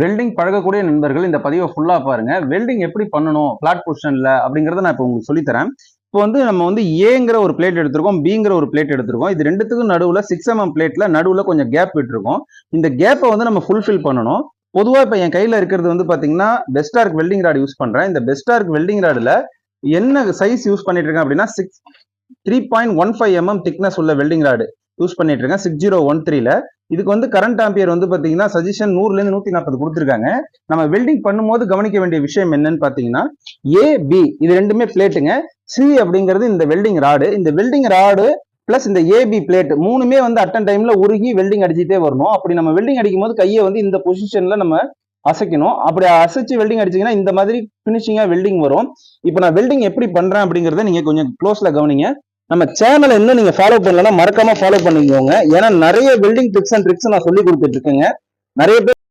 Welding பழகக்கூடிய நண்பர்கள் இந்த பதிவை ஃபுல்லாக பாருங்க. வெல்டிங் எப்படி பண்ணணும்? பிளாட் பொசிஷனில் அப்படிங்கறத நான் இப்போ உங்களுக்கு சொல்லித்தரேன் இப்போ வந்து நம்ம வந்து ஏங்கிற ஒரு பிளேட் எடுத்திருக்கோம் பிங்கிற ஒரு பிளேட் எடுத்திருக்கோம். இது ரெண்டுத்துக்கும் நடுவில் சிக்ஸ் எம்எம் பிளேட்டில் நடுவில் கொஞ்சம் கேப் விட்டுருக்கோம். இந்த கேப்பை வந்து நம்ம ஃபுல்ஃபில் பண்ணணும். பொதுவாக இப்போ என் கையில் இருக்கிறது வந்து பார்த்தீங்கன்னா பெஸ்டார்க் வெல்டிங் ராட் யூஸ் பண்ணுறேன் இந்த பெஸ்டார்க் வெல்டிங் ராடில் என்ன சைஸ் யூஸ் பண்ணிட்டு இருக்கேன் அப்படின்னா six three point one five mm thickness உள்ள வெல்டிங் ராடு யூஸ் பண்ணிட்டு இருக்கேன் சிக்ஸ் ஜீரோ ஒன் த்ரீல இதுக்கு வந்து கரண்ட் ஆம்பியர் வந்து பார்த்தீங்கன்னா சஜஷன் நூறுலேருந்து நூற்றி நாற்பது கொடுத்துருக்காங்க. நம்ம வெல்டிங் பண்ணும்போது கவனிக்க வேண்டிய விஷயம் என்னன்னு பார்த்தீங்கன்னா ஏ பி இது ரெண்டுமே பிளேட்டுங்க சி அப்படிங்கிறது இந்த வெல்டிங் ராடு இந்த வெல்டிங் ராடு பிளஸ் இந்த ஏபி பிளேட் மூணுமே வந்து அட்டன் டைம்ல உருகி வெல்டிங் அடிச்சுட்டே வரணும். அப்படி நம்ம வெல்டிங் அடிக்கும் போது கையை வந்து இந்த பொசிஷன்ல நம்ம அசைக்கணும். அப்படி அசைச்சு வெல்டிங் அடிச்சீங்கன்னா இந்த மாதிரி ஃபினிஷிங்காக வெல்டிங் வரும். இப்போ நான் வெல்டிங் எப்படி பண்ணுறேன் அப்படிங்கிறத நீங்கள் கொஞ்சம் க்ளோஸில் கவனிங்க. நம்ம சேனலை இன்னும் நீங்க ஃபாலோ பண்ணலன்னா மறக்காம ஃபாலோ பண்ணிக்கோங்க. ஏன்னா நிறைய வெல்டிங் ட்ரிக்ஸ் அண்ட் ட்ரிக்ஸ் நான் சொல்லி கொடுத்துட்டு இருக்கேங்க. நிறைய பேர்